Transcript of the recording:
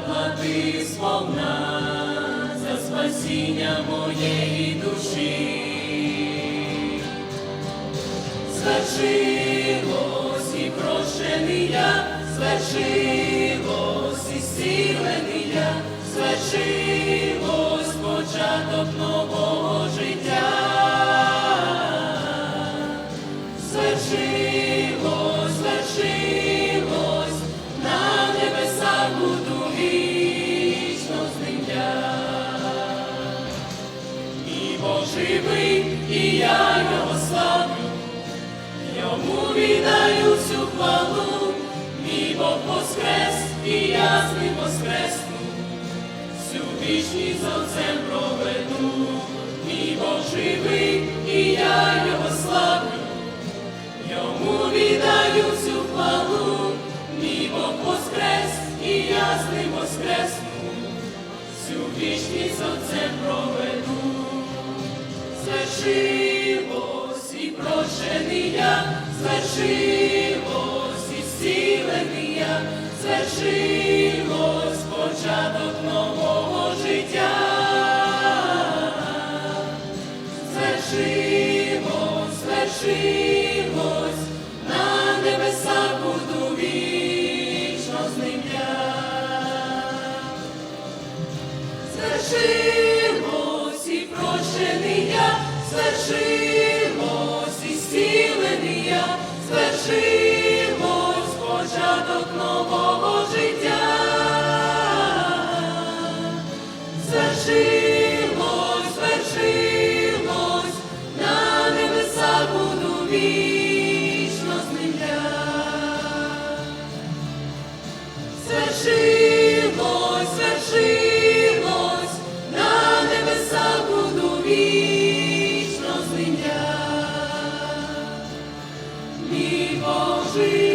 заплати сповна за спасіння моєї душі, Звершилось і прощений я, звершилось і зцілений я, звершилось початок нового життя. Звершилось і я його славлю, йому віддаю всю хвалу, мій Бог воскрес, і я з ним воскресну, всю вічність отцем проведу, мій Бог живий, і я його славлю. Йому віддаю всю хвалу, мій Бог воскрес, і я з ним воскресну, всю вічність отцем проведу. Прощений я, звершилось і зцілений звершилось початок нового життя. Звершилось, звершилось, на небесах буду вічно з ним я. Звершилось і прощений я, звершилось вічно зниття, мій Божий.